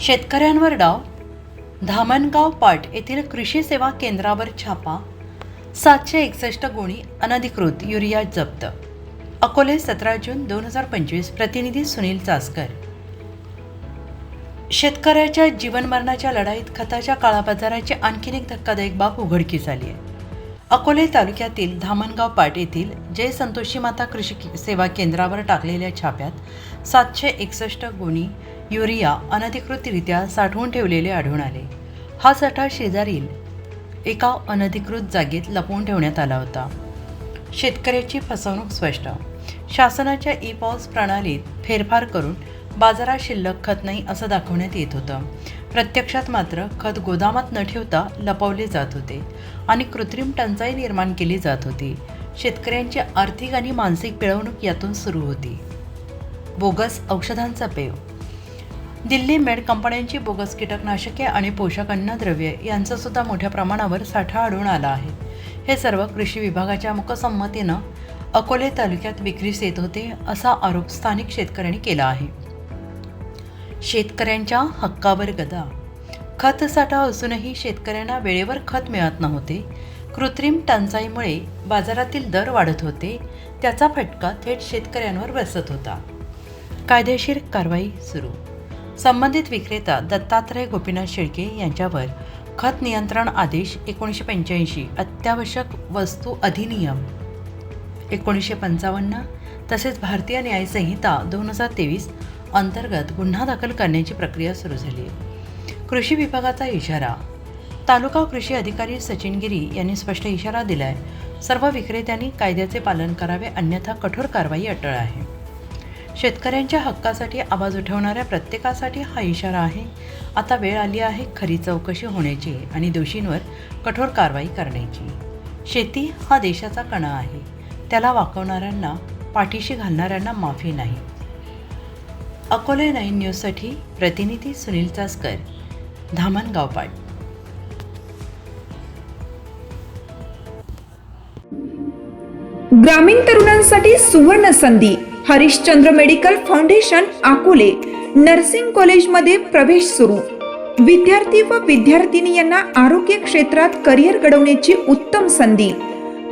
शेतकऱ्यांवर डाव. धामणगाव पाट येथील कृषी सेवा केंद्रावर छापा. सातशे एकसष्ट गुणी अनधिकृत युरिया जप्त. अकोले सतरा जून दोन हजार पंचवीस प्रतिनिधी सुनील चासकर. शेतकऱ्याच्या जीवनमरणाच्या लढाईत खताच्या काळाबाजाराची आणखीन एक धक्कादायक बाब उघडकीस आली आहे. अकोले तालुक्यातील धामणगाव पाट येथील जय संतोषी माता कृषी सेवा केंद्रावर टाकलेल्या छाप्यात सातशे एकसष्ट गुणी युरिया अनधिकृतरित्या साठवून ठेवलेले आढळून आले. हा साठा शेजारील एका अनधिकृत जागेत लपवून ठेवण्यात आला होता. शेतकऱ्याची फसवणूक स्पष्ट. शासनाच्या ई पॉस प्रणालीत फेरफार करून बाजारात शिल्लक खत नाही असं दाखवण्यात येत होतं. प्रत्यक्षात मात्र खत गोदामात न ठेवता लपवले जात होते आणि कृत्रिम टंचाई निर्माण केली जात होती. शेतकऱ्यांची आर्थिक आणि मानसिक पिळवणूक यातून सुरू होती. बोगस औषधांचा पेव दिल्ली मेड कंपन्यांची बोगस कीटकनाशके आणि पोषक अन्नद्रव्ये यांचासुद्धा मोठ्या प्रमाणावर साठा आढळून आला आहे. हे सर्व कृषी विभागाच्या मुकसंमतीनं अकोले तालुक्यात विक्रीस येत होते असा आरोप स्थानिक शेतकऱ्यांनी केला आहे. शेतकऱ्यांच्या हक्कावर गदा. खत साठा असूनही शेतकऱ्यांना वेळेवर खत मिळत नव्हते. कृत्रिम टंचाईमुळे बाजारातील दर वाढत होते त्याचा फटका थेट शेतकऱ्यांवर बसत होता. कायदेशीर कारवाई सुरू. संबंधित विक्रेता दत्तात्रय गोपीनाथ शेळके यांच्यावर खत नियंत्रण आदेश एकोणीसशे पंच्याऐंशी अत्यावश्यक वस्तू अधिनियम. एकोणीसशे पंचावन्न तसेच भारतीय न्यायसंहिता दोन हजार तेवीस अंतर्गत गुन्हा दाखल करण्याची प्रक्रिया सुरू झाली. कृषी विभागाचा इशारा. तालुका कृषी अधिकारी सचिन गिरी यांनी स्पष्ट इशारा दिलाय. सर्व विक्रेत्यांनी कायद्याचे पालन करावे अन्यथा कठोर कारवाई अटळ आहे. शेतकऱ्यांच्या हक्कासाठी आवाज उठवणाऱ्या प्रत्येकासाठी हा इशारा आहे. आता वेळ आली आहे खरी चौकशी होण्याची आणि दोषींवर कठोर कारवाई करण्याची. शेती हा देशाचा कणा आहे. त्याला वाकवणाऱ्यांना पाठीशी घालणाऱ्यांना माफी नाही. अकोले नाईन न्यूजसाठी प्रतिनिधी सुनील चासकर धामणगावपाट ग्रामीण तरुणांसाठी सुवर्ण संधी. Harishchandra medical foundation Akole nursing कॉलेजमध्ये प्रवेश सुरू. विद्यार्थी व विद्यार्थिनी यांना आरोग्य क्षेत्रात करिअर घडवण्याची उत्तम संधी.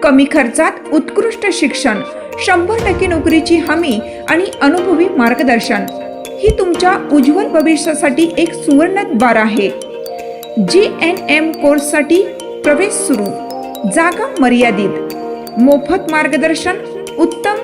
कमी खर्चात उत्कृष्ट शिक्षण शंभर टक्के नोकरीची हमी आणि अनुभवी मार्गदर्शन. ही तुमच्या उज्ज्वल भविष्यासाठी एक सुवर्ण द्वार आहे. जी एन एम कोर्ससाठी प्रवेश सुरू. जागा मर्यादित. मोफत मार्गदर्शन उत्तम